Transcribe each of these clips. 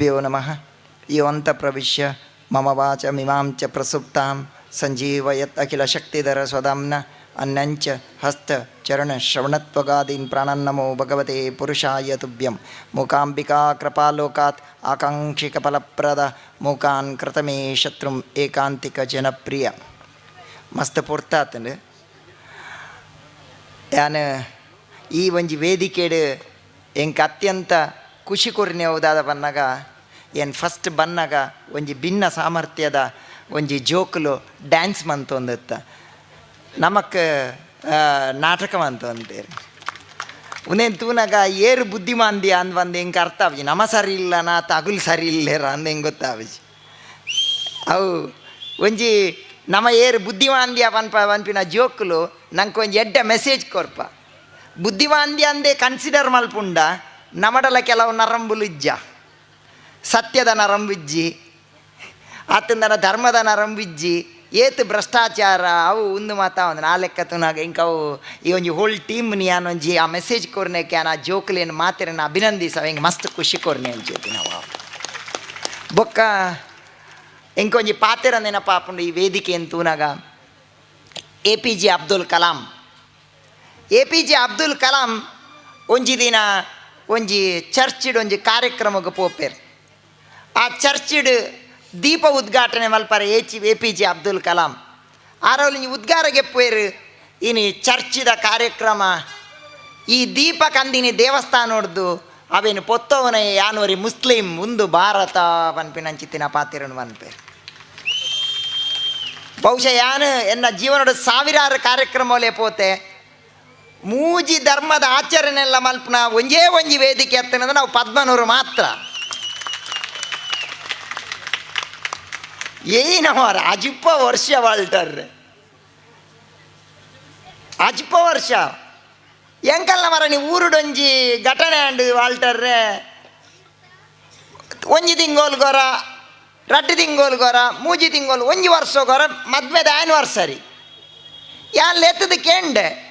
ಗುರುಭ್ಯೋ ನಮಃ ಯೋಂತ ಪ್ರವಿಶ್ಯ ಮಮ ವಾಚ ಮಿಮಾಂ ಚ ಪ್ರಸುಪ್ತಾಂ ಸಂಜೀವಯತ್ ಅಖಿಲ ಶಕ್ತಿಧರ ಸ್ವಧಾಂನ ಅನ್ನಂಚ ಹಸ್ತ ಚರಣ ಶ್ರವಣತ್ವಗಾದೀನ್ ಪ್ರಾಣನ್ನಮೋ ಭಗವತೆ ಪುರುಷಾಯ ತುಭ್ಯಂ ಮೂಕಾಂಬಿಕಾ ಕೃಪಾಲೋಕಾತ್ ಆಕಾಂಕ್ಷಿಕ ಫಲಪ್ರದ ಮೂಕಾನ್ ಕೃತಮೇ ಶತ್ರುಂ ಏಕಾಂತಿಕ ಜನಪ್ರಿಯ ಮಸ್ತ್ ಪೊರ್ತಾತಂಡು ಯಾನ್ ಈ ಒಂಜಿ ವೇದಿಕೆಡು ಎಂಕ ಅತ್ಯಂತ ಖುಷಿ ಕೊರಿನೆವುದಾದ ಬನ್ನಾಗ ಏನು ಫಸ್ಟ್ ಬನ್ನಾಗ ಒಂಜಿ ಭಿನ್ನ ಸಾಮರ್ಥ್ಯದ, ಒಂಜಿ ಜೋಕುಲು ಡ್ಯಾನ್ಸ್ ಮಂತೊಂದಿತ್ತ ನಮಕ್ ನಾಟಕ ಮಂತೊಂದೇರು ಉನೇನು ತೂನಾಗ, ಏರು ಬುದ್ಧಿಮಾಂದಿ ಅಂದ್ ಬಂದು ಹೆಂಗೆ ಅರ್ಥ ಆಗಿ ನಮ ಸರಿ ಇಲ್ಲನಾ ತಗುಲ್ ಸರಿ ಇಲ್ಲೇರ ಅಂದ್ ಹೆಂಗೆ ಗೊತ್ತಾವಿಜಿ. ಅವು ಒಂಜಿ ನಮ ಏರು ಬುದ್ಧಿಮಾಂದ್ಯ ಪನ್ಪ, ಪನ್ಪಿನ ಜೋಕುಲು, ನಂಗೆ ಒಂಜಿ ಎಡ್ಡ ಮೆಸೇಜ್ ಕೊರ್ಪ ಬುದ್ಧಿಮಾಂದ್ಯ ಅಂದೇ ಕನ್ಸಿಡರ್ ಮಲ್ಪುಂಡ. ನಮಡಲ ಕೆಲವು ನರಂಬುಲು ಇಜ್ಜ ಸತ್ಯದ ನರಂಬಿಜ್ಜಿ, ಆತಂದನ ಧರ್ಮದ ನರಂಬಿಜ್ಜಿ, ಏತು ಭ್ರಷ್ಟಾಚಾರ, ಅವು ಒಂದು ಮಾತ ಒಂದು ನಾ ಲೆಕ್ಕ ತುನಾಗ ಇಂಕ ಅವು ಈ ಒಂಜಿ ಹೋಲ್ ಟೀಮ್ ನೀ ಒಂಜಿ ಆ ಮೆಸೇಜ್ ಕೊರ್ನೆಕ್ಕೆ ಆ ಜೋಕುಲೇನು ಮಾತಿರನ್ನ ಅಭಿನಂದಿಸವ, ಹಿಂಗೆ ಮಸ್ತ್ ಖುಷಿ ಕೊರ್ನೆ ಅಂಚೇತಿ ನಾವು. ಬೊಕ್ಕ ಇಂಕೊಂಜಿ ಪಾತೆರ ನೆನಪಾಪುಂಡು ಈ ವೇದಿಕೆ ಅಂತೂನಾಗ A P J Abdul Kalam. A P J Abdul Kalam ಒಂಜಿ ದಿನ ಒಂಜಿ ಚರ್ಚಿಡ್ ಒಂಜಿ ಕಾರ್ಯಕ್ರಮಕ್ಕೆ ಪೋಪೇರ್. ಆ ಚರ್ಚಿಡ್ ದೀಪ ಉದ್ಘಾಟನೆ ಮಲ್ಪರ ಏಚಿ A P J Abdul Kalam. ಆರವಲ್ಲಿ ಉದ್ಗಾರಗೆ ಪೋಯರು, ಇನಿ ಚರ್ಚಿದ ಕಾರ್ಯಕ್ರಮ. ಈ ದೀಪ ಕಂದಿನಿ ದೇವಸ್ಥಾನ ನೋಡ್ದು, ಅವೇನು ಪೊತ್ತವನ ಯಾನೋರಿ ಮುಸ್ಲಿಂ ಮುಂದು ಭಾರತ ಪನ್ಪಿನಂಚಿತ್ತಿನ ಪಾತಿರನು ಬನ್ಪೇರ್ ಬಹುಶಃ ಯಾನು ಎನ್ನ ಜೀವನದ ಸಾವಿರಾರು ಕಾರ್ಯಕ್ರಮ ಪೋತೆ ಮೂಜಿ ಧರ್ಮದ ಆಚರಣೆಲ್ಲ ಮಲ್ಪನ ಒಂಜೇ ಒಂಜಿ ವೇದಿಕೆ ಹತ್ತನಂದ್ರೆ ನಾವು ಪದ್ಮನೂರು ಮಾತ್ರ. ಏನವ ಅಜಿಪ್ಪ ವರ್ಷ ವಾಳ್ಟರ್ರೆ ಅಜಿಪ್ಪ ವರ್ಷ. ಎಂಕಲ್ನ ಮರ, ನೀವು ಊರುಡೊಂಜಿ ಘಟನೆ ಅಂಡು ವಾಳ್ಟರ್ರೆ ಒಂಜಿ ತಿಂಗೋಲ್ ಗೊರ, ರಡ್ಡು ತಿಂಗೋಲ್ ಗೊರ, ಮೂಜಿ ತಿಂಗೋಲ್, ಒಂಜಿ ವರ್ಷ ಗೊರ, ಮದ್ವೆದ ಆ್ಯನಿವರ್ಸರಿ ಯಾನ್ ಎತ್ತದ ಕೇಂಡೆ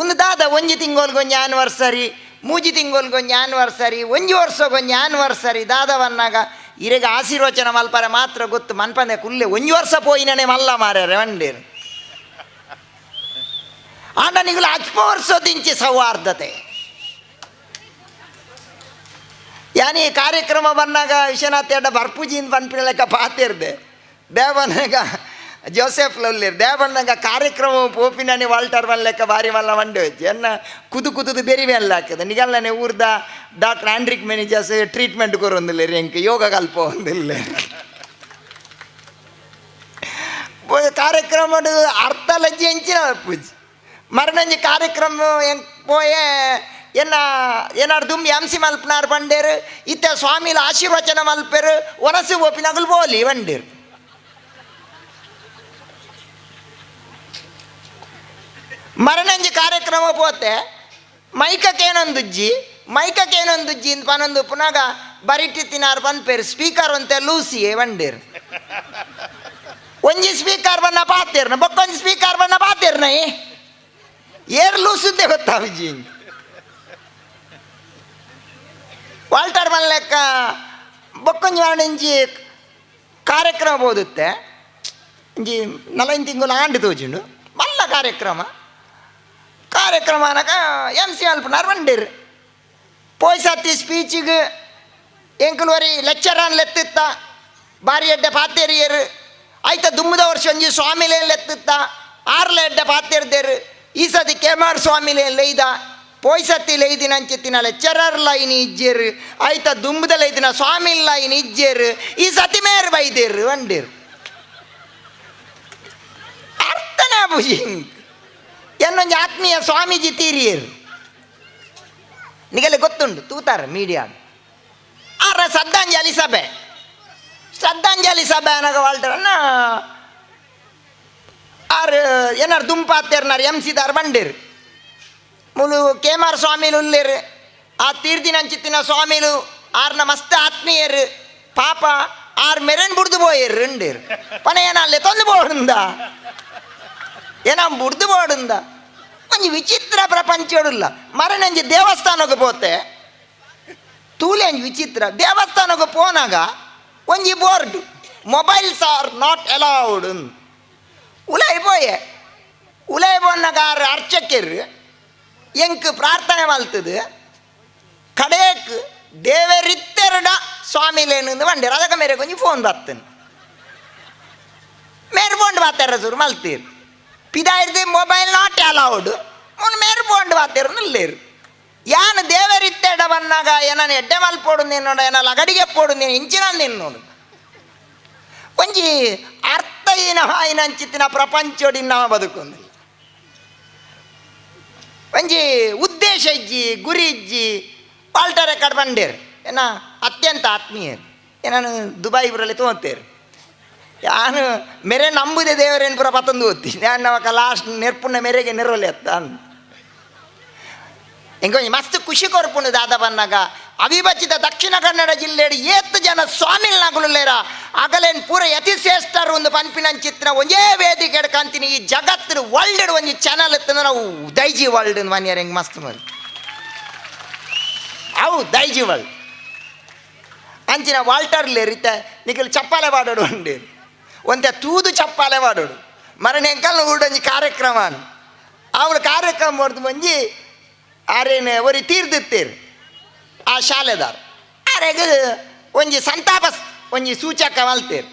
ಒಂದು ದಾದ ಒಂಜಿ ತಿಂಗೋಲ್ಗೊಂಜಿ ಆ್ಯನಿವರ್ಸರಿ ಮೂಜಿ ತಿಂಗೋಲ್ಗೊಂಜಿ ಆ್ಯನಿವರ್ಸರಿ ಒಂಜಿ ವರ್ಷಗೊಂಜಿ ಆ್ಯನಿವರ್ಸರಿ ದಾದವನ್ನಾಗ ಇರೆಗ ಆಶೀರ್ವಚನ ಮಲ್ಪರೆ ಮಾತ್ರ ಗೊತ್ತು, ಮನ್ಪಂದೆ ಕುಲ್ಲೆ ಒಂಜಿ ವರ್ಷ ಪೋಯಿನೇ ಮಲ್ಲ ಮಾರ್ಯಾರೆ ವಂಡೇರು ಆಂಡ ನಿಗುಲು ವರ್ಷ ವರ್ಷದಿಂಚಿ ಸೌಹಾರ್ದತೆ. ಯಾನಿ ಕಾರ್ಯಕ್ರಮ ಬಂದಾಗ ವಿಶ್ವನಾಥ್ ಎಡ್ಡ ಬರ್ಪೂಜಿಯಿಂದ ಬಂದ್ಬಿಡಲಿಕ್ಕೆ ಲೆಕ್ಕ ಪಾತಿರ್ದೆ ದೇವನಾಗ ಜೋಸೆಫ್ ಲೊಲ್ಲಿರ್ ದೇವಣ್ಣಗ ಕಾರ್ಯಕ್ರಮ ಪೋಪಿನನೆ ವಾಲ್ಟರ್ ಬನ್ ಲೆಕ್ಕ ಬಾರಿ ಮಲ್ಲ ಮಂಡೆ ಹೋಯ್ತು ಎನ್ನ ಕುದು ಕುದುದು ಬೇರೆ ಮೇಲೆ ಹಾಕದೆ ನಿಗಲ್ಲನೆ ಊರ್ದ ಡಾಕ್ಟರ್ ಆಂಡ್ರಿಕ್ ಮ್ಯಾನೇಜರ್ಸ್ ಟ್ರೀಟ್ಮೆಂಟ್ ಕೊರೊಂದಿಲ್ಲ ಎಂಕ್ ಯೋಗ ಕಲ್ಪ ಹೊಂದಿಲ್ಲ ಕಾರ್ಯಕ್ರಮ ಅರ್ಥ ಲಜ್ಜೆ ಹೆಂಚಿನ ಪೂಜಿ ಮರಣಂಜಿ ಕಾರ್ಯಕ್ರಮ ಹೆಂಗ್ ಪೋಯೆ ಎನ್ನ ಏನಾರು ದುಂಬಿ ಹಂಸಿ ಮಲ್ಪನಾರ್ ಬಂಡೇರು ಇತ್ತ ಸ್ವಾಮಿಲ ಆಶೀರ್ವಚನ ಮಲ್ಪೇರು ಒನಸು ಓಪಿ ನಗುಲ್ ಬೋಲಿ ಬಂಡೇರು ಮರಣಂಜಿ ಕಾರ್ಯಕ್ರಮ ಪೋತೆ. ಮೈಕಕ್ಕೇನೊಂದುಜ್ಜಿ ಮೈಕಕ್ಕೇನೊಂದುಜ್ಜಿ ಅಂತ ಪನೊಂದು ಪುನಗ ಬರಿಟ್ಟಿ ತಿನ್ನಾರು ಪನ್ಪೇರು ಸ್ಪೀಕರ್ ಅಂತ ಲೂಸಿ ಬಂಡೇರು ಒಂಜಿ ಸ್ಪೀಕರ್ ಬನ್ನ ಪಾತೇರ್ನ, ಬೊಕ್ಕೊಂಜಿ ಸ್ಪೀಕರ್ ಬನ್ನ ಪಾತೇರ್ನ ಏರ್ ಲೂಸುದ್ದೆ ಗೊತ್ತಾವಿಜಿ ವಾಲ್ಟರ್ ಬನ್ ಲೆಕ್ಕ ಬೊಕ್ಕೊಂಜಿ ವಾಣಿಂಜಿ ಕಾರ್ಯಕ್ರಮ ಓದುತ್ತೆ ಇಂಜಿ ನಲೈನ್ ತಿಂಗಳು ಆಂಡು ತೋಜುಂಡು. ಮಲ್ಲ ಕಾರ್ಯಕ್ರಮ. ಕಾರ್ಯಕ್ರಮ అనక ಎಮ್ ಸಿ ಅಲ್ಪನಾರ್ ಬಂದಿರು ಪೋಯ್ ಸತ್ತಿ ಸ್ಪೀಚಿಗೆ ಎಂಕುಲು ವರಿ ಲೆಕ್ಚರನ್ ಲೆತ್ತಿತ್ತ ಬಾರಿ ಎಡ್ಡೆ ಪಾತೇರಿಯರು ಆಯ್ತ ದುಮ್ಮದ ವರ್ಷ ಒಂಜಿ ಸ್ವಾಮಿಲೇ ಲೆತ್ತಿತ್ತ ಆರ್ಲ ಎಡ್ಡೆ ಪಾತೇರ್ದೇರು ಈ ಸತಿ ಕೆಮಾರ್ ಸ್ವಾಮಿಲೇ ಲೈದ ಪೋಯ್ ಸತ್ತಿ ಲೈದಿನ ಅಂಚಿತ್ತಿನ ಲೆಕ್ಚರರ್ ಲೈನ್ ಇಜ್ಜೇರು ಆಯ್ತ ದುಂಬದ ಲೈದಿನ ಸ್ವಾಮಿ ಲೈನ್ ಇಜ್ಜೇರು ಈ ಸತಿ ಮೇರ್ ಬೈದೇರು ಅಂಡೇರು ಅರ್ಥನೇ ಭುಜಿಂಗ್ ಎನ್ನೊಂದು ಆತ್ಮೀಯ ಸ್ವಾಮೀಜಿ ತೀರಿಯರು ನಿಗೆಲ್ಲ ಗೊತ್ತುಂಡು ತೂತಾರ ಮೀಡಿಯಾ ಆರ ಶ್ರದ್ಧಾಂಜಲಿ ಸಭೆ ಶ್ರದ್ಧಾಂಜಲಿ ಸಭೆ ಅನ್ನಗ ವಾಳ್ತಾರನ್ನ ಆರು ಏನಾರು ದುಂಪಾತ್ತೇರ್ನಾರು ಎಮ್ ಸಿದಾರ್ ಬಂಡೇರು ಮುಲು ಕೇಮಾರ್ ಸ್ವಾಮಿಲು ಉಲ್ಲೇರು ಆ ತೀರ್ದಿನ ಅಂಚಿತ್ತಿನ ಸ್ವಾಮಿಲು ಆರ್ನ ಮಸ್ತ್ ಆತ್ಮೀಯರು ಪಾಪ ಆರು ಮೆರೆನ್ ಬುಡ್ದು போயிரு ரெண்டேரு பண ஏனாலே தொந்து போடுந்தா ಬುಡ್ದು ಬೋಡುಂದ ಒಂಜಿ ವಿಚಿತ್ರ ಪ್ರಪಂಚೋಡುಲ್ಲ ಮರನಂಜಿ ದೇವಸ್ಥಾನಕ್ಕೆ ಪೋತೆ. ತೂಲೆ ಒಂಜಿ ವಿಚಿತ್ರ. ದೇವಸ್ಥಾನಕ್ಕೆ ಪೋನಾಗ ಒಂಜಿ board. Mobiles are not allowed ಉಲೈ ಪೋಯೆ. ಉಲೈ ಪೋನಾಗ ಆರು ಅರ್ಚಕರು. ಎಂಕ್ ಪ್ರಾರ್ಥನೆ ಮಲ್ತದು. ಕಡೆಯಕ್ ದೇವರಿತ್ತೆರಡ ಸ್ವಾಮಿಲೇನು ಬಂದಿರ ಅದಕ್ಕೆ ಮೇರೆ ಕೊಂಚ ಫೋನ್ ಬರ್ತೇನೆ. ಮೇರೆ ಫೋನ್ ಬಾತಾರ ಸುರು ಮಲ್ತೀರು. ಪಿದಾಯಿರ್ದು ಮೊಬೈಲ್ ನಾಟ್ ಅಲೌಡ್ ಮುನ್ ಮೇರೆ ಪೋಂಡು ನಿಲ್ಲೇರು. ಯಾನ್ ದೇವರಿತ್ತೆಡ ಬಂದಾಗ ಏನನ್ನ ಎಡ್ಡೆ ಮಲ್ಪೋಡು ನಿನ್ನೋಡ ಏನ ಲಗಡಿಗೆ ಪೋಡು ನೀನು ಇಂಚಿನ ನಿನ್ನೋಡು ಒಂಜಿ ಅರ್ಥಹೀನ ಹಾಯಿನ ಅಂಚಿತ್ತಿನ ಪ್ರಪಂಚೋಡಿ ನಾವು ಬದುಕೊಂದಿಲ್ಲ ಒಂಜಿ ಉದ್ದೇಶ ಇಜ್ಜಿ, ಗುರಿ ಇಜ್ಜಿ, ಪಾಲ್ಟರೆ ಕಡ್ಬಂಡೇರು. ಏನ ಅತ್ಯಂತ ಆತ್ಮೀಯರು. ಏನಾನು ದುಬೈ ಇವರಲ್ಲಿ ತೊಗೊತೇರು ಯಾನು ಮೇರೆ ನಂಬುದೇ ದೇವರೇನು ಪುರ ಪತ್ತೊಂದು ಓದ್ತಿ. ನಾನು ನವಕ ಲಾಸ್ಟ್ ನೆರ್ಪುಣ್ಣ ಮೆರೆಗೆ ನೆರವಲ್ಲಿ ಅತ್ತ ಅಂದ್. ಮಸ್ತ್ ಖುಷಿ ಕೊರ್ಪುಂಡು ದಾದ ಬನ್ನಾಗ ಅವಿಭಜಿತ ದಕ್ಷಿಣ ಕನ್ನಡ ಜಿಲ್ಲೆಡ್ ಏತ್ ಜನ ಸ್ವಾಮಿಲ್ ನಗುಲೇರ ಅಗಲೇನ್ ಪೂರ ಯತಿ ಶ್ರೇಷ್ಠರು ಒಂದು ಪಂಪಿನ ಚಿತ್ರ. ಒಂದೇ ವೇದಿಕೆ ಕಂತೀನಿ ಈ ಜಗತ್ತಿನ ವರ್ಲ್ಡ್ ಒಂಜಿ ಚಾನಲ್ ಇತ್ತಂದ್ರೆ ನಾವು ದೈಜಿ ವರ್ಲ್ಡ್ ಮನೆಯರ್ ಹೆಂಗೆ ಮಸ್ತ್ ಮಾಡಿ ಅವು ದೈಜಿ ವರ್ಲ್ಡ್ ಅಂಚಿನ ವಾಲ್ಟರ್ಲೆ ರೀತ ನಿಖಲ್ ಚಪ್ಪಾಲೆ ಪಾಡೋಡು ಉಂಡು ಒಂತೆ ತೂದು ಚಪ್ಪಾಲೆ ಪಾಡೋಡು ಮರಣ ಎಂಕಲ್ನ ಊಡೊಂಜಿ ಕಾರ್ಯಕ್ರಮ ಅವಳು ಕಾರ್ಯಕ್ರಮ ಮಾಡ್ದು ಮಂಜಿ ಆರೇನು ಒರಿ ತೀರ್ದಿತ್ತೇರು. ಆ ಶಾಲೆದಾರ್ ಆರೆಗ ಒಂಜಿ ಸಂತಾಪ ಒಂಜಿ ಸೂಚಕ ಮಲ್ತೇರು.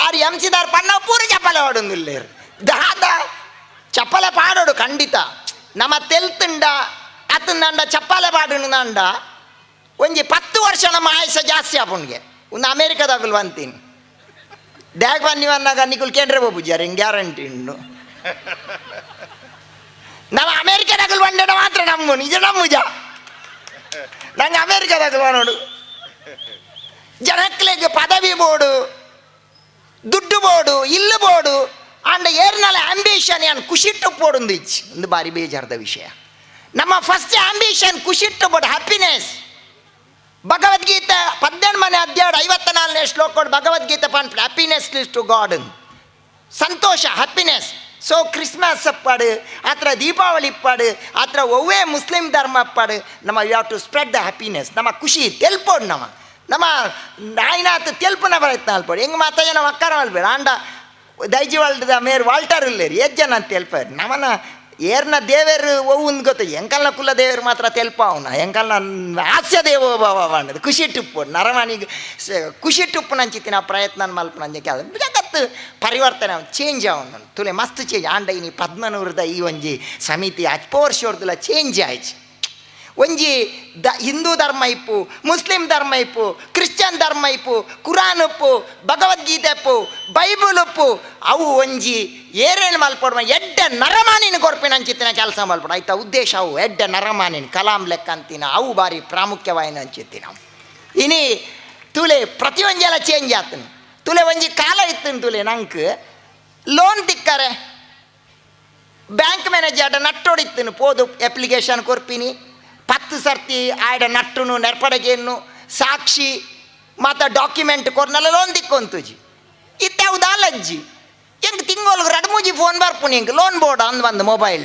ಆರು ಎಂಸಿದಾರ್ ಪಣ್ಣ ಪೂರ ಚಪ್ಪಲೆ ಪಾಡೊಂದಿಲ್ಲೇರು ದಾದ ಚಪ್ಪಲೆ ಪಾಡೋಡು ಖಂಡಿತ. ನಮ್ಮ ತೆಲ್ತುಂಡ ಚಪ್ಪಲೆ ಚಪ್ಪಾಲೆ ನಂಡ. ಒಂಜಿ ಪತ್ತು ವರ್ಷ ನಮ್ಮ ಆಯಸ್ಸ ಜಾಸ್ತಿ ಆಪುಣ್ಗೆ. ಒಂದು ಅಮೇರಿಕದಾಗಲು ಅಂತೀನಿ. ಡ್ಯಾಗ್ ಬನ್ನಿ ಅನ್ನಾಗ ನಿಕುಲ್ ಕೇಂದ್ರ ಬಾಬು ಹಿಂಗೆ ಗ್ಯಾರಂಟಿ ಉಂಡು ನಾವು ಅಮೇರಿಕದಾಗಲು ಬಂಡಡ ಮಾತ್ರ ನಮ್ಮ ನಿಜ ನಮ್ಮುಜ ನಂಗೆ ಅಮೇರಿಕದಾಗ ನೋಡು ಜನಕ್ಲೆಗೆ ಪದವಿ ಬೋಡು ದುಡ್ಡು ಬೋಡು ಇಲ್ಲು ಬೋಡು ಅಂಡ್ ಏರ್ನಲ್ಲ ಆಂಬಿಷನ್ ಏನು ಖುಷಿಟ್ಟು ಪೋಡೊಂದು ಇಚ್ಚಿ ಒಂದು ಬಾರಿ ಬೇಜಾರದ ವಿಷಯ ನಮ್ಮ ಫಸ್ಟ್ ಆಂಬಿಷನ್ ಖುಷಿಟ್ಟು ಬೋಡು ಹ್ಯಾಪಿನೆಸ್ ಭಗವದ್ಗೀತೆ ಪದ್ದೆಣ್ಮನೆ ಅಧ್ಯಾಯ ಐವತ್ತ ನಾಲ್ಕನೇ ಶ್ಲೋಕ ಭಗವದ್ಗೀತೆ ಪಾಂಡ್ ಹ್ಯಾಪಿನೆಸ್ ಟು ಗಾಡ್ ಸಂತೋಷ ಹ್ಯಾಪಿನೆಸ್ ಸೊ ಕ್ರಿಸ್ಮಸ್ ಅಪ್ಪಾಡು ಆತ್ರ ದೀಪಾವಳಿ ಇಪ್ಪಾಡು ಆತ್ರ ಒವ್ವೇ ಮುಸ್ಲಿಂ ಧರ್ಮ ಅಪ್ಪಾಡು, ನಮ್ಮ you have to spread the happiness ನಮ್ಮ ಖುಷಿ ತೆಲ್ಪೋಡು ನಮ್ಮ ನಮ್ಮ ನಾಯಿನಾಥ ತೆಲ್ಪನ ಪ್ರಯತ್ನ ಅಲ್ಪೋಡು. ಹೆಂಗೆ ಮಾತಾಯ ನಮ್ಮ ಅಕ್ಕಾರ ಅಲ್ಬೇಡ ಆಂಡ ದೈಜಿ ವಾಲ್ದ ಮೇರ್ ವಾಲ್ಟರ್ ಇಲ್ಲೇರಿ ಎಜ್ಜನ ಜನ ಅಂತ ತೆಲ್ಪಾರು. ನಮ್ಮನ್ನ ಏರ್ನ ದೇವೇರು ಒಂದು ಗೊತ್ತು, ಎಂಕಲ್ನ ಕುಲ ದೇವರು ಮಾತ್ರ ತೆಲ್ಪ ಅವನ. ಎಂಕಲ್ನ ಹಾಸ್ಯ ದೇವ ಅನ್ನೋದು. ಖುಷಿ ಟುಪ್ಪು ನರಮನಿಗೆ ಖುಷಿ ಟುಪ್ಪು ನಂಚಿತ್ತಿನ ಪ್ರಯತ್ನ ಮಲ್ಪನ ಜಗತ್ತು ಪರಿವರ್ತನೆ ಚೇಂಜ್ ಅವನು. ತುಲೆ ಮಸ್ತ್ ಚೇಂಜ್ ಆಂಡ ಇನಿ ಪದ್ಮನೂರದ ಈ ಒಂಜಿ ಸಮಿತಿ ಅಚ್ಪೋರ್ಷೋರ್ದುಲ ಚೇಂಜ್ ಆಯ್ತು ಒಂಜಿ ದ ಹಿಂದೂ ಧರ್ಮ ಇಪ್ಪು, ಮುಸ್ಲಿಂ ಧರ್ಮ ಇಪ್ಪು, ಕ್ರಿಶ್ಚಿಯನ್ ಧರ್ಮ ಇಪ್ಪು, ಕುರಾನ್ ಉಪ್ಪು, ಭಗವದ್ಗೀತೆ ಉಪ್ಪು, ಬೈಬಲ್ ಉಪ್ಪು, ಅವು ಒಂಜಿ ಏರೇನು ಮಲ್ಪಡ ಎಡ್ಡ ನರಮಾನಿನ ಕೊರ್ಪಿನ ಕೆಲಸ ಮಲ್ಪಡ ಆಯ್ತಾ, ಉದ್ದೇಶ ಅವು, ಎಡ್ಡ ನರಮಾನಿನ, ಕಲಾಂ ಲೆಕ್ಕ ಅಂತಿನ ಅವು ಬಾರಿ ಪ್ರಾಮುಖ್ಯವಾಯಿನ ಅಂಚಿತ್ತಿನ. ಇನಿ ತುಲೆ ಪ್ರತಿಯೊಂದೆಲ್ಲ ಚೇಂಜ್ ಆತನು. ತುಲೆ ಒಂಜಿ ಕಾಲ ಇತ್ತಿನ ತುಲೆ ನಂಗೆ ಲೋನ್ ತಿಕ್ಕರೆ. ಬ್ಯಾಂಕ್ ಮ್ಯಾನೇಜರ್ ನಟ್ಟೋಡಿತ್ತಿನ, ಪೋದು ಅಪ್ಲಿಕೇಶನ್ ಕೊರ್ಪಿನಿ. ಪತ್ತು ಸರ್ತಿ ആയുടെ ನಟ್ಟುನು ನೆರ್ಪಡಗೆಯನ್ನು ಸಾಕ್ಷಿ ಮಾತ ಡಾಕ್ಯುಮೆಂಟ್ ಕೊರ್ನಲ್ಲ ಲೋನ್ ತಿಕ್ಕೊಂತುಜಿ ಇತ್ಯಾವುದಾ ಲಜ್ಜಿ ಹೆಂಗೆ ತಿಂಗೋಲ್ಗೆ ರಡ್ಮೂಜಿ ಫೋನ್ ಬರ್ಪುನಿ ಲೋನ್ ಬೋಡ ಅಂದ್ ಒಂದು ಮೊಬೈಲ್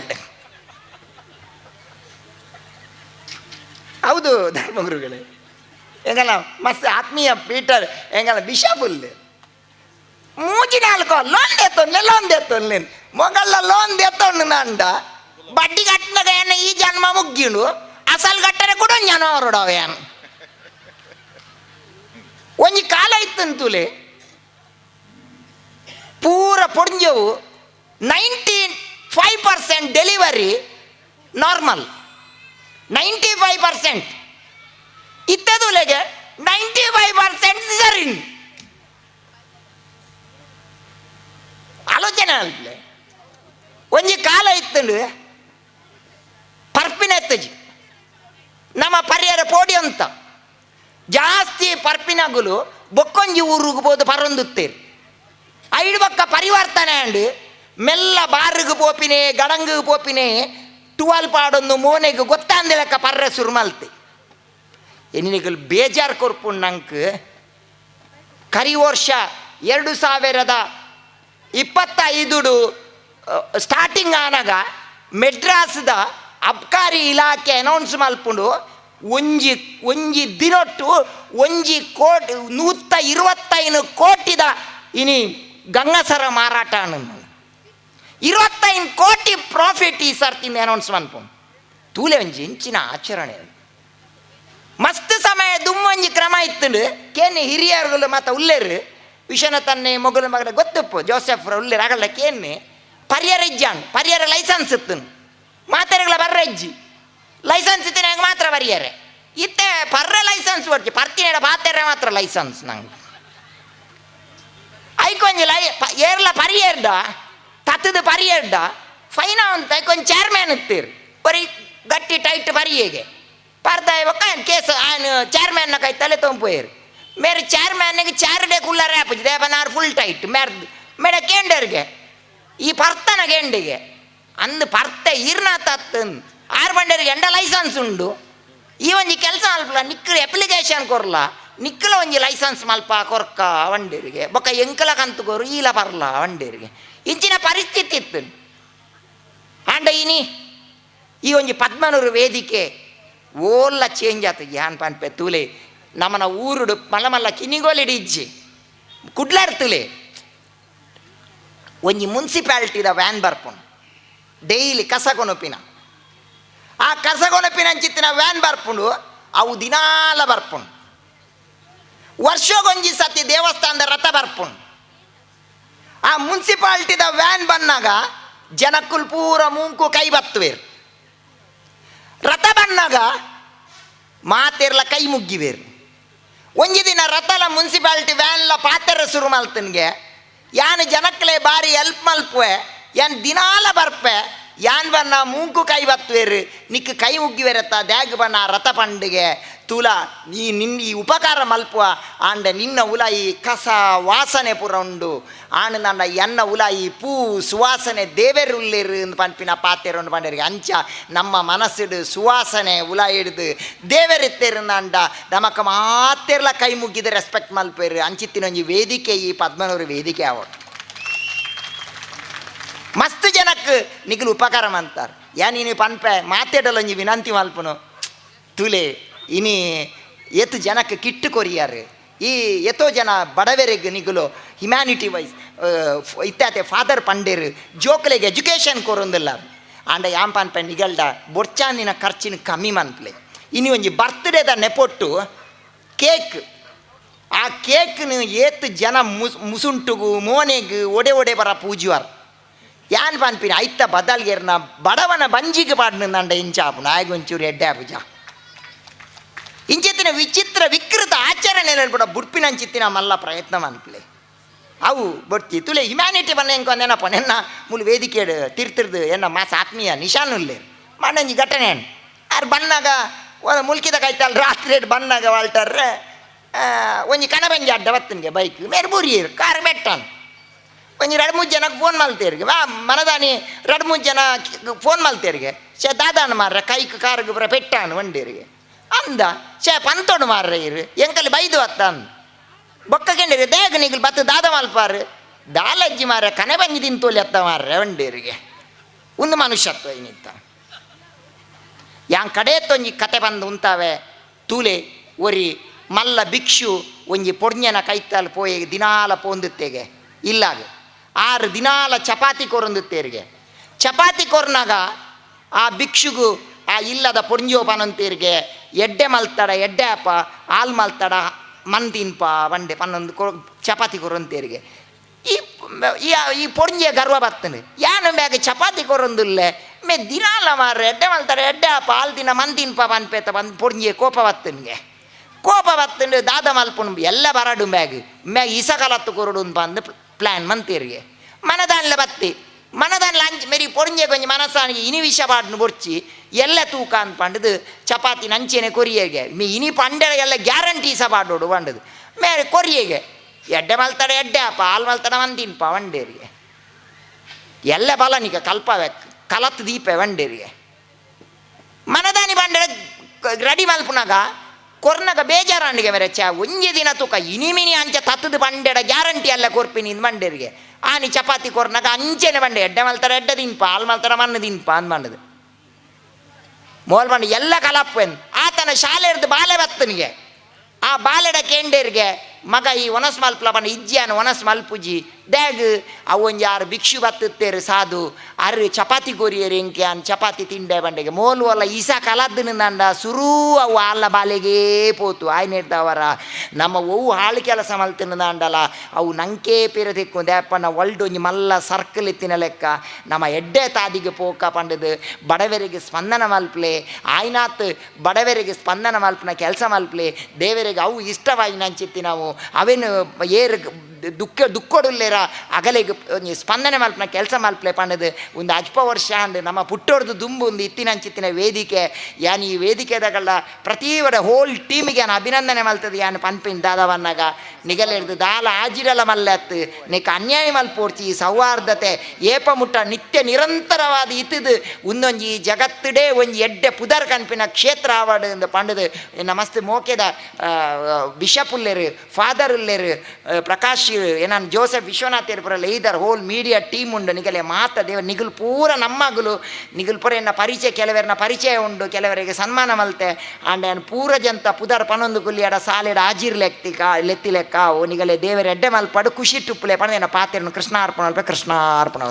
ಹೌದು, ಧರ್ಮಗುರುಗಳೇ. ಹೆಂಗಲ್ಲ, ಮಸ್ತ್ ಆತ್ಮೀಯ ಪೀಟರ್ ಹೆಂಗಲ್ಲ ಬಿಷಾಪುಲ್ ಮೂಜಿ ನಾಲ್ಕು ಲೋನ್ ದೇತೊನ್ಲೆ ಲೋನ್ ದೇತೊನ್ಲೆ ಮೊಗಲ್ಲ ಲೋನ್ ದೇತೊಂಡು ನಂದ. ಬಡ್ಡಿ ಏನ ಈ ಜನ್ಮ ಮುಗ್ಗಿನು മസാല ಗಟ್ಟರೆ ಕೂಡ ഞാനോ ಒಂಜಿ ಕಾಲ ಇತ್ತಂತೂಲೆ, ಪೂರ ಪೊಡಿಂಜವು ninety five percent delivery normal. Ninety five percent. ಇತ್ತದುಲೆಗೆ ninety five percent caesarean ಆಲೋಚನೆ ಅಂತಲೇ ಒಂಜಿ ಕಾಲ ಇತ್ತು ಪರ್ಪಿನ ಎತ್ತಜಿ. ನಮ್ಮ ಪರಿಹಾರ ಪೋಡಿ ಅಂತ. ಜಾಸ್ತಿ ಪರ್ಪಿನಗುಲು ಬೊಕ್ಕೊಂಜಿ ಊರಿಗೆ ಬೋದು ಪರೊಂದುತ್ತೇರಿ. ಐಡು ಬೊಕ್ಕ ಪರಿವರ್ತನೆ ಅಂಡು, ಮೆಲ್ಲ ಬಾರಿಗೆ ಪೋಪಿನೇ ಗಡಂಗಿಗೆ ಪೋಪಿನೇ, ಟುವಲ್ ಪಾಡೊಂದು ಮೋನೆಗೆ ಗೊತ್ತಾಂದ ಲೆಕ್ಕ ಪರ್ರೆ ಸುರ್ಮಲ್ತೆ ಎನ್ನಿಗಳು ಬೇಜಾರು ಕೊರ್ಪುಂಡು ನಂಗೆ ಕರಿ ವರ್ಷ ಎರಡು ಸಾವಿರದ ಇಪ್ಪತ್ತೈದು ಸ್ಟಾರ್ಟಿಂಗ್ ಆನಾಗ ಮೆಡ್ರಾಸ್ದ ಅಬ್ಕಾರಿ ಇಲಾಖೆ ಅನೌನ್ಸ್ ಮಲ್ಪುಂಡು ಒಂಜಿ ಒಂಜಿ ದಿನೊಟ್ಟು ಒಂಜಿ ಕೋಟಿ ನೂತ ಇರುವತ್ತೈನು ಕೋಟಿದ ಇನಿ ಗಂಗಸರ ಮಾರಾಟ ಅನ್ನೋದು ಇರುವತ್ತೈದು ಕೋಟಿ ಪ್ರಾಫಿಟ್ ಈ ಸರ್ತಿಂದ ಅನೌನ್ಸ್ ಮಾಡ್ಕೊಂಡು. ತೂಲೆ ಒಂಜಿ ಇಂಚಿನ ಆಚರಣೆ ಮಸ್ತ್ ಸಮಯ ದುಮ್ಮೊಂಜಿ ಕ್ರಮ ಇತ್ತುಂಡು. ಕೇನೆ ಹಿರಿಯರುಗಳು ಮತ್ತು ಉಲ್ಲೇರು. ವಿಷನ ತನ್ನೆ ಮಗಳ ಮಗನ ಗೊತ್ತಪ್ಪು? ಜೋಸೆಫ್ರ ಉಲ್ಲೇರು. ಆಗಲ್ಲ ಕೇನೆ ಪರ್ಯರ ಇಜ್ಜಾನ್ ಪರ್ಯರ ಲೈಸೆನ್ಸ್ ಇತ್ತು ಮಾತೆರೆಗಳ ಬರ್ರ ಲೈಸೆನ್ಸ್ ಇತ್ತಿನ ಮಾತ್ರ ಬರೆಯರೆ. ಇತ್ತೆ ಪರ್ರೆ ಲೈಸೆನ್ಸ್ ಕೊಡ್ತಿ. ಪರ್ತಿನ ಪಾತೆರೆ ಮಾತ್ರ ಲೈಸೆನ್ಸ್ ನಂಗೆ. ಐಕೊಂಜಿ ಲೈ ಏರ್ಲ ಪರಿಯರ್ಡ ತತ್ತದ ಪರಿಯರ್ಡ ಫೈನ ಅಂತ ಐಕೊಂಜ್ ಚೇರ್ಮ್ಯಾನ್ ಇತ್ತೀರು. ಬರೀ ಗಟ್ಟಿ ಟೈಟ್ ಪರಿಯೇಗೆ. ಪರ್ದ ಕೇಸ್ ಆನ್ ಚೇರ್ಮ್ಯಾನ್ನ ಕೈ ತಲೆ ತೊಂಪೋಯರು. ಮೇರೆ ಚೇರ್ಮ್ಯಾನ್ಗೆ ಚಾರ್ ಡೇ ಕುಲ್ಲರ್ ರ್ಯಾಪ್ ದೇವನಾರ್ ಫುಲ್ ಟೈಟ್ ಮೇರ್ ಮೇಡ ಕೇಂಡರ್ಗೆ ಈ ಪರ್ತನ ಗೆಂಡಿಗೆ. ಅಂದು ಪರ್ತೆ ಈರ್ನಾಥ ತತ್ತನ್ ಆರು ಬಂಡರಿಗೆ ಎಂಡ ಲೈಸೆನ್ಸ್ ಉಂಡು. ಈ ಒಂಜಿ ಕೆಲಸ ಮಲ್ಪಲ ನಿಕ್ಕಲು ಅಪ್ಲಿಕೇಶನ್ ಕೊರ್ಲ. ನಿಕ್ಕಲ ಒಂಜಿ ಲೈಸೆನ್ಸ್ ಮಲ್ಪ ಕೊರ್ಕ ವಂಡೇರಿಗೆ ಬೊಕ್ಕ ಎಂಕಲ ಕಂತು ಕೊರು ಈಲ ಬರ್ಲ ವಂಡೇರಿಗೆ ಇಂಚಿನ ಪರಿಸ್ಥಿತಿ ಇತ್ತು. ಆಂಡ ಇನಿ, ಈ ಒಂಜಿ ಪದ್ಮನೂರು ವೇದಿಕೆ ಓಲ್ಲ ಚೇಂಜ್ ಆತು. ಯಾನ್ ಪನ್ಪೆ ತೂಲೆ ನಮ್ಮನ ಊರುಡು ಮಲ್ಲ ಮಲ್ಲ ಕಿನಿಗೋಲಿಡಿ ಇಜ್ಜಿ ಕುಡ್ಲಾಡ್ತುಲೆ ಒಂಜಿ ಮುನ್ಸಿಪಾಲ್ಟಿದ ವ್ಯಾನ್ ಬರ್ಪುಂಡು ಡೈಲಿ ಕಸ ಕೊನೊಪಿನ. ಆ ಕಸ ಕೊನಪಿನ ಅಂಚಿತ್ತಿನ ವ್ಯಾನ್ ಬರ್ಪುಂಡು, ಅವು ದಿನಾಲ ಬರ್ಪುಂಡು. ವರ್ಷಗೊಂಜಿ ಸತಿ ದೇವಸ್ಥಾನದ ರಥ ಬರ್ಪುಂಡು. ಆ ಮುನ್ಸಿಪಾಲ್ಟಿದ ವ್ಯಾನ್ ಬಂದಾಗ ಜನಕ್ಕುಲ್ ಪೂರ ಮೂಂಕು ಕೈ ಬತ್ತುವೇರು. ರಥ ಬಂದಾಗ ಮಾತೆರ್ಲ ಕೈ ಮುಗ್ಗಿವೇರು. ಒಂಜಿ ದಿನ ರಥಲ ಮುನ್ಸಿಪಾಲ್ಟಿ ವ್ಯಾನ್ಲ ಪಾತೆರ ಶುರು ಮಲ್ತನ್ಗೆ ಯಾನ್ ಜನಕ್ಲೆ ಬಾರಿ ಹೆಲ್ಪ್ ಮಲ್ಪುವೆ ಯಾನ್ ದಿನಾಲ ಬರ್ಪೆ, ಯಾನ್ ಬನ್ನ ಮೂಂಕು ಕೈ ಬತ್ತುವೇರು ನಿಕ್ ಕೈ ಮುಗ್ಗಿವೇರತ್ತ ದ್ಯಾಗ್ ಬನ್ನ ರಥ ಪಂಡಿಗೆ. ತುಲ, ಈ ನಿನ್ನ ಈ ಉಪಕಾರ ಮಲ್ಪುವ, ಆಂಡ ನಿನ್ನ ಉಲಾಯಿ ಕಸ ವಾಸನೆ ಪುರ ಉಂಡು ಆಂಡ ನನ್ನ ಎನ್ನ ಉಲಾಯಿ ಪೂ ಸುವಾಸನೆ ದೇವೆರುಲ್ಲೇರು ಪನ್ಪಿನ ಪಾತೆರು ಪಂಡರಿಗೆ. ಅಂಚ ನಮ್ಮ ಮನಸ್ಸಿಡು ಸುವಾಸನೆ ಉಲ ಹಿಡ್ದು ದೇವರಿತ್ತೇರುಂದ ನಮಕ ಮಾತೆರ್ಲ ಕೈ ಮುಗ್ಗಿದ ರೆಸ್ಪೆಕ್ಟ್ ಮಲ್ಪೇರು. ಅಂಚಿತ್ತಿನೊಂಜಿ ವೇದಿಕೆ ಈ ಪದ್ಮನೂರು ವೇದಿಕೆ ಅವ ಜನಕ್ಕೆ ನಿಗಲು ಉಪಕಾರ ಮಾಡ್ತಾರೆ ಯಾ ನೀನು ಪನ್ಪೆ ನೀವು ವಿನಂತಿ ಮಲ್ಪನು. ತುಲೆ, ಇನಿ ಎತ್ತು ಜನಕ್ಕೆ ಕಿಟ್ಟು ಕೊರಿಯಾರು. ಈ ಎತ್ತೋ ಜನ ಬಡವರಿಗೆ ನಿಗಲು ಹ್ಯುಮ್ಯಾನಿಟಿ ವೈಸ್ ಇತ್ತಾತೆ ಫಾದರ್ ಪಂಡೇರು ಜೋಕ್ಲೆಗೆ ಎಜುಕೇಷನ್ ಕೊರೊಂದಿಲ್ಲ. ಆಂಡ ಯಾನ್ ಪನ್ಪೆ ನಿಗಲ್ಡ ಬೊರ್ಚಾನಿನ ಖರ್ಚಿನ ಕಮ್ಮಿ ಮನ್ಪ್ಲೆ. ಇನಿ ಒಂಜಿ ಬರ್ತ್ಡೇದ ನೆಪೊಟ್ಟು ಕೇಕ್. ಆ ಕೇಕ್ನು ಏತ್ ಜನ ಮುಸ್, ಮುಸುಂಟುಗು, ಮೋನೆಗು ಒಡೆ ಒಡೆ ಬರ ಪೂಜುವಾರ್. ಯಾನ್ ಪನ್ಪಿನ ಐತ ಬದಲ್ಗೆರ್ನ ಬಡವನ ಬಂಜಿಗೆ ಪಾಡ್ನ ನಂಡ ಇಂಚಾಪು ಆಯ್ಗೊಂಚೂರು ಎಡ್ಡೆ ಆಪುಜ ಇಂಚಿತ್ತಿನ ವಿಚಿತ್ರ ವಿಕೃತ ಆಚರಣೆ ಕೂಡ ಬುಡ್ಪಿನಂಚಿತ್ತಿನ ಮಲ್ಲ ಪ್ರಯತ್ನ ಅನ್ಪ್ಲೆ ಅವು ಬೊಡ್ತಿ ತುಲೆ ಹ್ಯುಮ್ಯಾನಿಟಿ ಬನ್ನ ಹೆಂಗೆ ನೆನಪ ನೆನ್ನ ಮುಲ್ ವೇದಿಕೆ ತಿರ್ತಿರ್ದು ಏನ ಮಾಸ ಆತ್ಮೀಯ ನಿಶಾನುಲ್ಲೇ ಮಣ್ಣಂಜಿ ಘಟನೆ ಆರು ಬನ್ನಾಗ ಮುಲ್ಕಿದ ಕೈತಲ್ ರಾತ್ರಿ ಬನ್ನಾಗ ವಾಲ್ಟರ್ರೆ ಒಂಜಿ ಕಣಬಂಜಿ ಅಡ್ಡ ಬತ್ತನ್ಗೆ ಬೈಕ್ ಮೇರೆ ಬುರಿಯರು ಕಾರ್ ಬೆಟ್ಟನ್ ಒಂಜಿ ಎರಡು ಮೂರು ಜನಕ್ಕೆ ಫೋನ್ ಮಲ್ತೇರಿಗೆ ವಾ, ಮನದಾನಿ, ಎರಡು ಮೂರು ಜನ ಫೋನ್ ಮಲ್ತೇರಿಗೆ ಶೇ ದಾದಾನ ಮಾರ್ರೆ ಕೈಕ್ ಕಾರ್ಗೆ ಬರ ಪೆಟ್ಟಾನು ಒಂಡೇರಿಗೆ ಅಂದ ಶೇ ಪಂತೋಡು ಮಾರ್ರೆ ಇರು ಎಂಕಲ್ಲಿ ಬೈದು ಅತ್ತ ಅಂದ ಬೊಕ್ಕ ಕೆಂಡಿರಿ ದೇಗ ನೀಗಲ್ ಬತ್ತು ದಾದ ಮಲ್ಪಾರು ದಾಲಜ್ಜಿ ಮಾರ್ರೆ, ಕನೆ ಬಂಜಿ ತಿಂತೋಲಿ ಅತ್ತ ಮಾರ್ರೆ ಒಂಡೇರಿಗೆ ಒಂದು ಮನುಷ್ಯತ್ವ ಏನಿತ್ತ? ಯಾನ್ ತೊಂಜಿ ಕತೆ ಬಂದು ಉಂತಾವೆ? ತೂಲೆ, ಒರಿ, ಮಲ್ಲ, ಭಿಕ್ಷು, ಒಂಜಿ ಪೊಡ್ಞನ ಕೈತಲ್ ಪೋಯೆ ದಿನಾಲ ಪೋಂದುತ್ತೇಗೆ. ಇಲ್ಲಾಗ. ಆರು ದಿನಾಲ ಚಪಾತಿ ಕೊರೊಂದುತ್ತೇರಿಗೆ. ಚಪಾತಿ ಕೊರ್ನಾಗ ಆ ಭಿಕ್ಷುಗು, ಆ ಇಲ್ಲದ ಪೊಡ್ಂಜೋ ಪನಂತೇರಿಗೆ ಎಡ್ಡೆ ಮಲ್ತಡ, ಎಡ್ಡೆ ಅಪ್ಪ, ಹಾಲ್ ಮಲ್ತಡ ಮನ್ ತಿನ್ಪ ಬಂಡೆ, ಪನ್ನೊಂದು ಕೊ, ಚಪಾತಿ ಕೊರೊಂತೇರಿಗೆ. ಈ ಈ ಈ ಪೊಡ್ಂಜೆ ಗರ್ವ ಬರ್ತನೆ ಯಾನು ಬ್ಯಾಗ ಚಪಾತಿ ಕೊರೊಂದುಲ್ಲೆ. ಮೇ ದಿನಾಲ ಮಾರ್ರೆ, ಎಡ್ಡೆ ಮಲ್ತಾರೆ ಎಡ್ಡೆ ಅಪ್ಪ, ಹಾಲ್ ದಿನ ಮನ್ ತಿನ್ಪ ಪನ್ಪೇತ ಬಂದು ಪೊಡ್ಂಜೆ ಕೋಪ ಬತ್ತನ್ಗೆ ಕೋಪ ಬತ್ತಂಡು ದಾದ ಮಲ್ಪುಣ್, ಎಲ್ಲ ಬರಡು ಮ್ಯಾಗ್. ಮ್ಯಾಗ್ ಇಸಕಲತ್ತು ಕೊರಡು ಬಂದು ಪ್ಲ್ಯಾನ್ ಮಂತೀರಿಗೆ ಮನದಾನ್ಲ ಬತ್ತಿ ಮನದಾನ್ಲ ಅಂಚಿ ಮೆರಿ ಪೊಡ್ಂಜೆ ಕೊಂಚ ಮನಸ್ಸಾನಿಗೆ ಇನಿ ವಿಷ ಪಾಡ್ನು ಬೊರ್ಚಿ ಎಲ್ಲ ತೂಕ ಅಂತ ಪಂಡದು ಚಪಾತಿ ನಂಚೆನೆ ಕೊರಿಯಗೆ ಮೀ ಇನಿ ಪಂಡೆ ಎಲ್ಲ ಗ್ಯಾರಂಟಿ ಸಹ ಪಾಡೋಡು ಪಂಡದು ಮೇರೆ ಕೊರಿಯಗೆ ಎಡ್ಡೆ ಮಲ್ತಡ ಎಡ್ಡೆ ಅಪ್ಪ ಹಾಲ್ ಮಲ್ತಡ ಮಂದಿನ್ಪ ವಂಡೇರಿಗೆ ಎಲ್ಲ ಬಲನಿಕ ಕಲ್ಪವೆಕ್ ಕಲತ್ ದೀಪ ವಂಡೇರಿಗೆ ಮನದಾನಿ ಬಂಡೆ ರೆಡಿ ಮಲ್ಪುನಾಗ ಕೊರ್ನಗ ಬೇಜಾರಂಡಿಗೆ ಮೇರೆ ಚಾ ಒಂಜಿ ದಿನ ತೂಕ ಇನಿಮಿನಿ ಅಂಚ ತತ್ತದ ಬಂಡೆಡ ಗ್ಯಾರಂಟಿ ಅಲ್ಲ ಕೊರ್ಪಿನಿ ಮಂಡೆರಿಗೆ. ಆನಿ ಚಪಾತಿ ಕೊರ್ನಾಗ ಅಂಚೆನೆ ಬಂಡೆ, ಎಡ್ಡೆ ಮಲ್ತಾರ, ಎಡ್ಡೆ ದಿನ್ಪ ಹಾಲ್ ಮಲ್ತಾರ, ಮಣ್ಣು ದಿನ್ಪ ಅಂದ್ ಬಂಡದು ಮೋಲ್ ಮಂಡ ಎಲ್ಲ ಕಲಪ್ಪೆನ್. ಆತನ ಶಾಲೆ ಇರ್ದು ಬಾಲೆ ಬತ್ತನಿಗೆ. ಆ ಬಾಲೆಡ ಕೇಂಡೇರಿಗೆ ಮಗ ಈ ಒನಸ್ ಮಲ್ಪಲ ಪಂಡ ಇಜ್ಜಿಯಾನ ಒನಸ್ ಮಲ್ಪುಜಿ ದ್ಯಾಗ್ ಅವೊಂಜಿ ಆರು ಭಿಕ್ಷು ಬತ್ತುತ್ತೇರು ಸಾಧು ಅರು ಚಪಾತಿ ಕೊರಿಯರು ಎಂಕೆ ಅನ್ ಚಪಾತಿ ತಿಂಡೆ ಬಂಡೆಗೆ. ಮೋಲು ಅಲ್ಲ, ಈಸ ಕಲದ್ದಂಡ ಸುರೂ ಅವು ಆಲ್ಲ ಬಾಲೆಗೇ ಪೋತು. ಆಯ್ನೆಡ್ದವರ ನಮ್ಮ ಒವು ಹಾಳು ಕೆಲಸ ಮಲ್ತಿನ ದಾಂಡಲ ಅವು ನಂಕೆ ಪಿರದಿಕ್ಕು ಒಲ್ಡ್ ಒಂಜಿ ಮಲ್ಲ ಸರ್ಕಲ್ ಇತ್ತಿನ ಲೆಕ್ಕ. ನಮ್ಮ ಎಡ್ಡೆ ತಾದಿಗೆ ಪೋಕ ಪಂಡದು, ಬಡವರಿಗೆ ಸ್ಪಂದನ ಮಲ್ಪಲೆ. ಆಯ್ನಾತ್ ಬಡವರಿಗೆ ಸ್ಪಂದನ ಮಲ್ಪನ ಕೆಲಸ ಮಲ್ಪಲೆ. ದೇವರಿಗೆ ಅವು ಇಷ್ಟವಾಗಿ ನಂಚಿತ್ತಿ ನಾವು. ಅವೇನು ಏರು ದುಃಖ ದುಃಖೊಡುಲ್ಲೇರ ಅಗಲಿಗೆ ಒಂಜಿ ಸ್ಪಂದನೆ ಮಲ್ಪನ, ಕೆಲಸ ಮಲ್ಪಲೆ ಪಂಡದು ಒಂದು ಅಜ್ಪ ವರ್ಷ ಅಂಡ್ ನಮ್ಮ ಪುಟ್ಟೋರ್ದು ದುಂಬು, ಒಂದು ಇತ್ತಿನಂಚಿತ್ತಿನ ವೇದಿಕೆ. ಯಾನ್ ಈ ವೇದಿಕೆದಾಗಲ್ಲ, ಪ್ರತಿವರ ಹೋಲ್ ಟೀಮಿಗೆ ನಾನು ಅಭಿನಂದನೆ ಮಲ್ತದೆ, ಯಾನ್ ಪನ್ಪಿನ ದಾದವನ್ನಾಗ. ನಿಗಲಿಡ್ದು ದಾಲ ಆಜಿರಲ ಮಲ್ಲತ್ತು. ನಿಕ್ಕ ಅನ್ಯಾಯ ಮಲ್ಪೋಡ್ಚಿ ಸೌಹಾರ್ದತೆ, ಏಪ ಮುಟ್ಟ, ನಿತ್ಯ ನಿರಂತರವಾದ ಇತ್ತದು ಒಂದೊಂಜಿ ಜಗತ್ತಿಡೇ ಒಂಜಿ ಎಡ್ಡೆ ಪುದರ್ ಕನ್ಪಿನ ಕ್ಷೇತ್ರ ಆವಾಡು ಪಂಡದು ನಮಸ್ತೆ ಮೋಕೆದ ಬಿಷಪ್ ಉಲ್ಲೇರು ಫಾದರ್ ಉಲ್ಲೇರು ಪ್ರಕಾಶ್ ಏನಾನ್ ಜೋಸೆಫ್ ವಿಶ್ವನಾಥ್ ಇರ್ಪುರಲ್ಲ ಈದರ್ ಹೋಲ್ ಮೀಡಿಯಾ ಟೀಮ್ ಉಂಡು ನಿಗಲೆ ಮಾತ ದೇವ ನಿಗುಲು ಪೂರ ನಮ್ಮಗಳು ನಿಗುಲು ಪೂರ ಎನ್ನ ಪರಿಚಯ ಕೆಲವರನ್ನ ಪರಿಚಯ ಉಂಡು, ಕೆಲವರಿಗೆ ಸನ್ಮಾನ ಮಲ್ತೆ ಆಂಡ್ ಏನು ಪೂರ ಜಂತ ಪುದರ್ ಪನೊಂದು ಗುಲ್ಲಿಯಡ ಸಾಲೆಡ ಆಜಿರ್ ಲೆಕ್ತಿಕ ಲೆತ್ತಿ ಲೆಕ್ಕ ನಿಗಲೆ ದೇವರ ಎಡ್ಡೆ ಮಲ್ಪಡು, ಖುಷಿ ಟುಪ್ಪಲೆ ಪಣ ಪಾತ್ರೆಯನ್ನು ಕೃಷ್ಣ ಅರ್ಪಣ ಕೃಷ್ಣ ಅರ್ಪಣ